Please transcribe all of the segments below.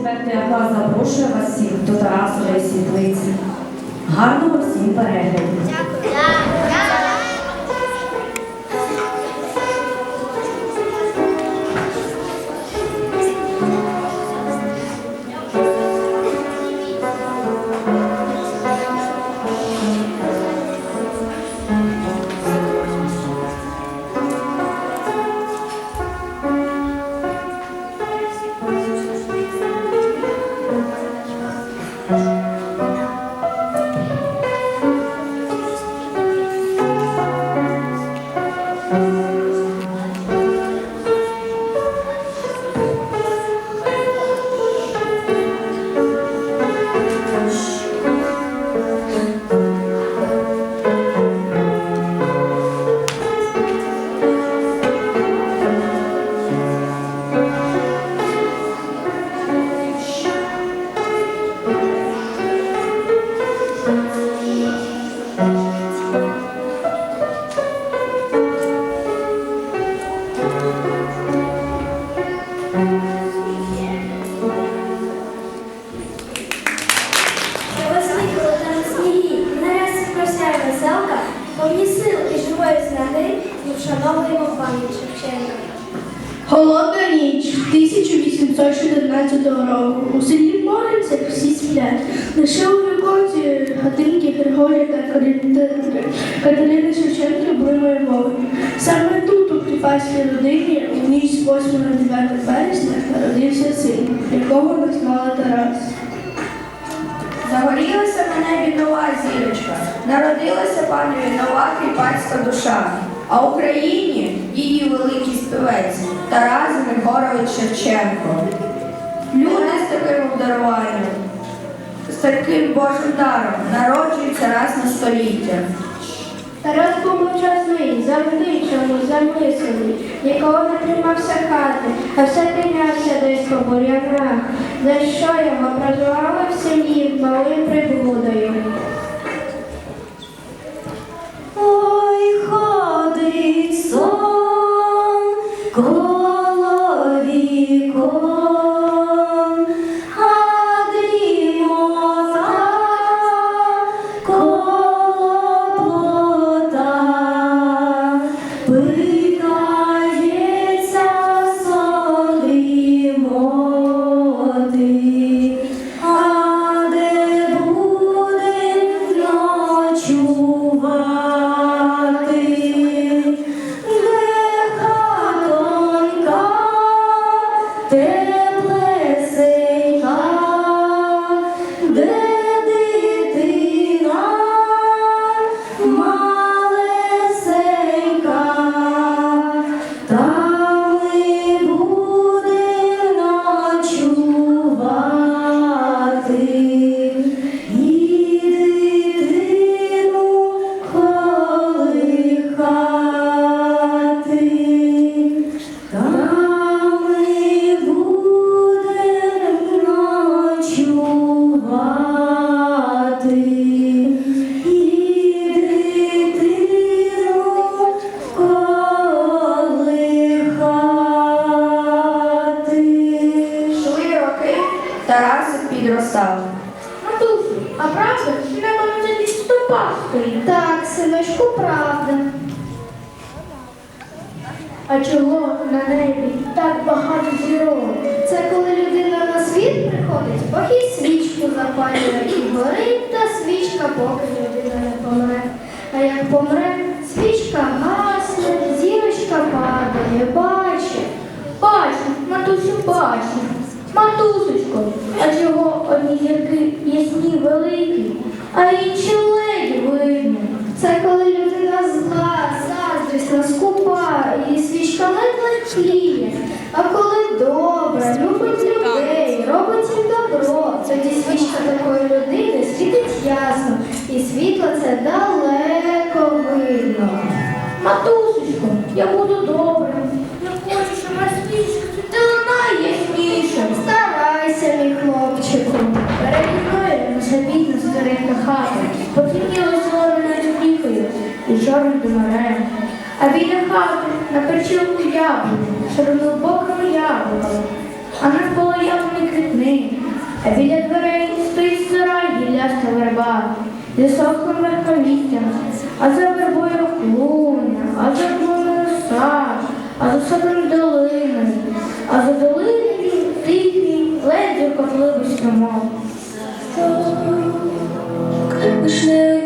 четвертий клас запрошує вас всіх до Тарасової світлиці. Гарного всім перегляду! Весни, вшановуємо пам'ять Шевченка. Холодна ніч 1814 року. У селі Моринцях всі сплять. Лише у віконці хатинки Григорія та Катерини- Катерини Шевченка блимає вогонь. Саме тут, у кріпацькій родині, у ніч з 8 на 9 вересня, народився син, якого назвали Тарас. Загорілася на небі нова зірочка, народилася панові нова кріпацька душа, а Україні її великий співець Тарас Григорович Шевченко. Люди з таким обдаруванням, з таким Божим даром народжуються раз на століття. Тарас був мовчазний, завжди чомусь замислений, нікого не приймався хати, а все тинявся десь по бур'янах, за що його прозвали в селі малим приблудою. Ходить Тарасик. Матусю, а правда, що небо на землі? Так, синочку, правда. А чого на небі так багато зірок? Це коли людина на світ приходить, Бог і свічку запалює і горить та свічка, поки людина не помре. А як помре, свічка гасне, зірочка падає, бачить. Бачу, матусю, бачу. Матусечко, а чого одні зірки ясні великі, а інші ледь видно? Це коли людина зла, заздрісна, скупа, і свічка ледь тліє. А коли добра, любить людей, робить їм добро, тоді свічка такої людини світить ясно, і світло це далеко видно. Матусечко, я чорним. А біля хати на перчилку яблуку, широкобокому яблуку. а навколо яблуні квітни. А біля дверей стоїть стара гілляста верба, зі сохлим верховіттям, а за вербою клуня, а за клуною сад, а за садом долини, а за долиною тихий, ледь дюркотливий струмок. Вишневий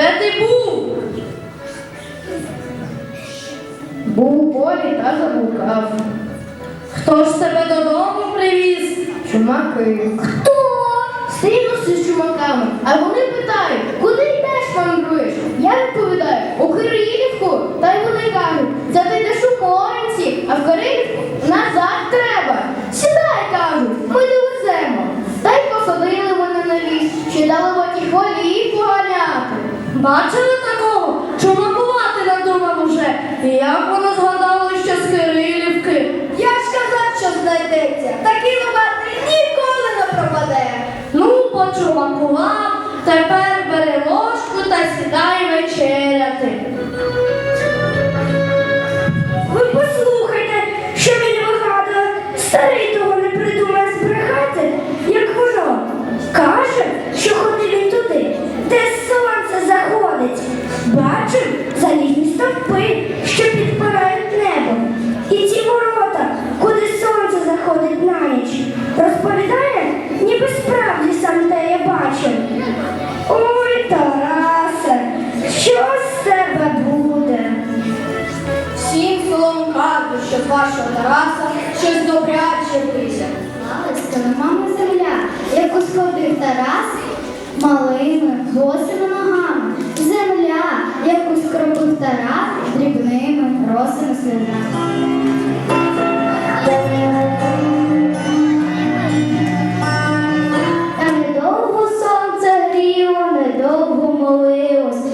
Де ти був? Був у полі та заблукав. Хто ж тебе додому привіз? Чумаки. Хто? Стрінувся з чумаками, а вони питають, куди йдеш, мандруєш? Я відповідаю, у Кирилівку. Та й вони кажуть, це ти йдеш у Моринці, а в Кирилівку назад треба. Сідай, кажуть, ми довеземо. Та й посадили мене на віз, ще дали воті хвалі поганяти. Бачили такого? Чумакувати надумав уже. Як воно згадало, що з Кирилівки. Я ж казав, що знайдеться. Такий лопатий ніколи не пропаде. Ну, почумакував, тепер бери ложку та сідай вечеряти. Ви послухайте, що він вигадує. Старий того не придумає збрехати, як воно. Каже, що ногами земля, як усходив Тарас, малими, госими ногами. Земля, як ускропив Тарас, дрібними, росими слинами. Та недовго сонце гріло, недовго молилось.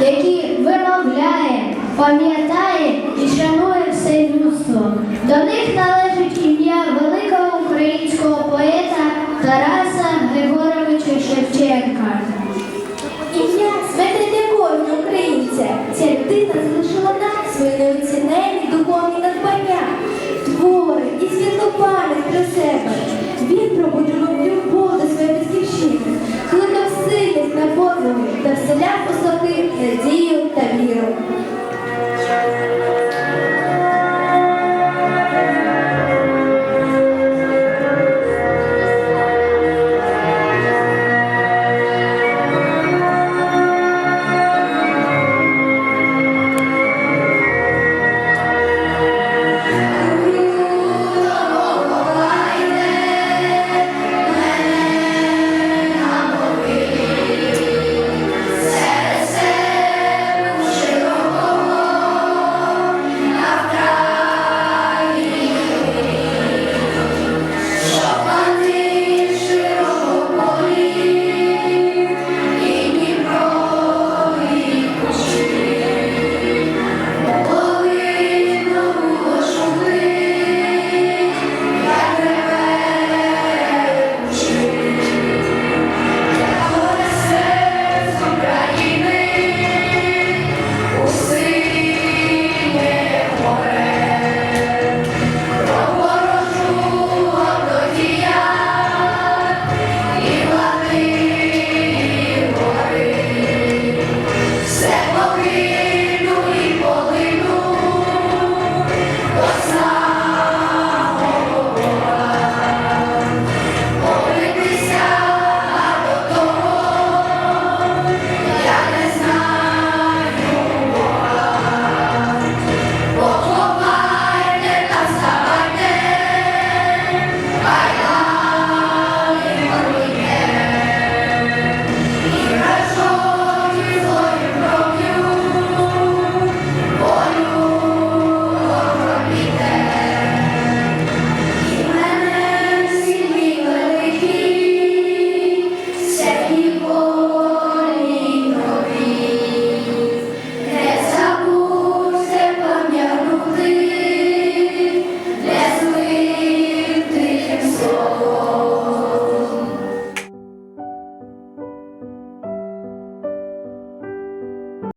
які вимовляє, пам'ятає і шанує все людство. До них належить